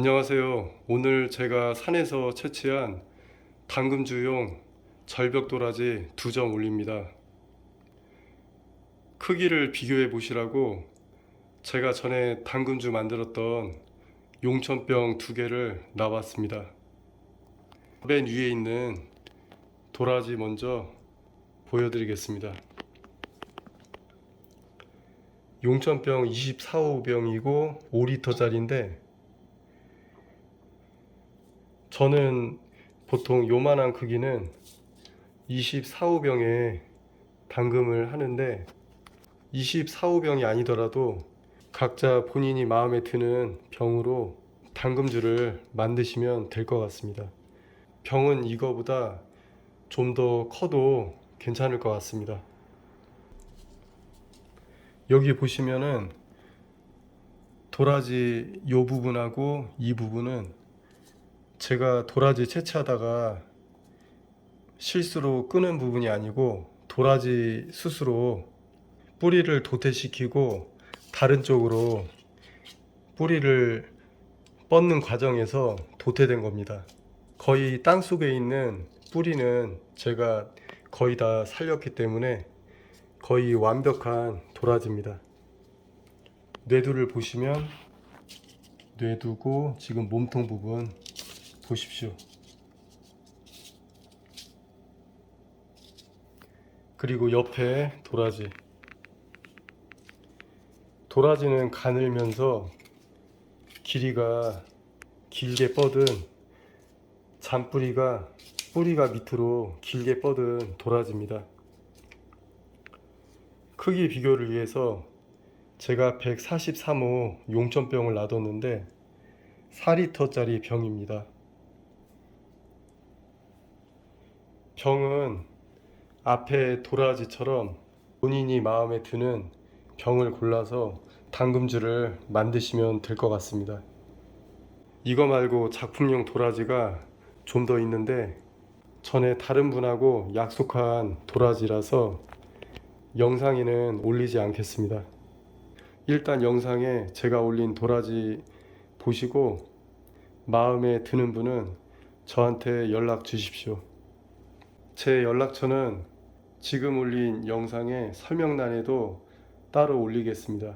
안녕하세요. 오늘 제가 산에서 채취한 당금주용 절벽 도라지 두 점 올립니다. 크기를 비교해 보시라고 제가 전에 당금주 만들었던 용천병 두 개를 나왔습니다. 맨 위에 있는 도라지 먼저 보여드리겠습니다. 용천병 24호병이고 5리터짜리인데 저는 보통 요만한 크기는 24호병에 담금을 하는데 24호병이 아니더라도 각자 본인이 마음에 드는 병으로 담금주를 만드시면 될 것 같습니다. 병은 이거보다 좀 더 커도 괜찮을 것 같습니다. 여기 보시면은 도라지 요 부분하고 이 부분은 제가 도라지 채취하다가 실수로 끄는 부분이 아니고 도라지 스스로 뿌리를 도태시키고 다른 쪽으로 뿌리를 뻗는 과정에서 도태된 겁니다. 거의 땅 속에 있는 뿌리는 제가 거의 다 살렸기 때문에 거의 완벽한 도라지입니다. 뇌두를 보시면 뇌두고 지금 몸통 부분 보십시오. 그리고 옆에 도라지. 도라지는 가늘면서 길이가 길게 뻗은 잔뿌리가 뿌리가 밑으로 길게 뻗은 도라지입니다. 크기 비교를 위해서 제가 143호 용천병을 놔뒀는데 4리터짜리 병입니다. 병은 앞에 도라지처럼 본인이 마음에 드는 병을 골라서 당금주를 만드시면 될 것 같습니다. 이거 말고 작품용 도라지가 좀 더 있는데 전에 다른 분하고 약속한 도라지라서 영상에는 올리지 않겠습니다. 일단 영상에 제가 올린 도라지 보시고 마음에 드는 분은 저한테 연락 주십시오. 제 연락처는 지금 올린 영상의 설명란에도 따로 올리겠습니다.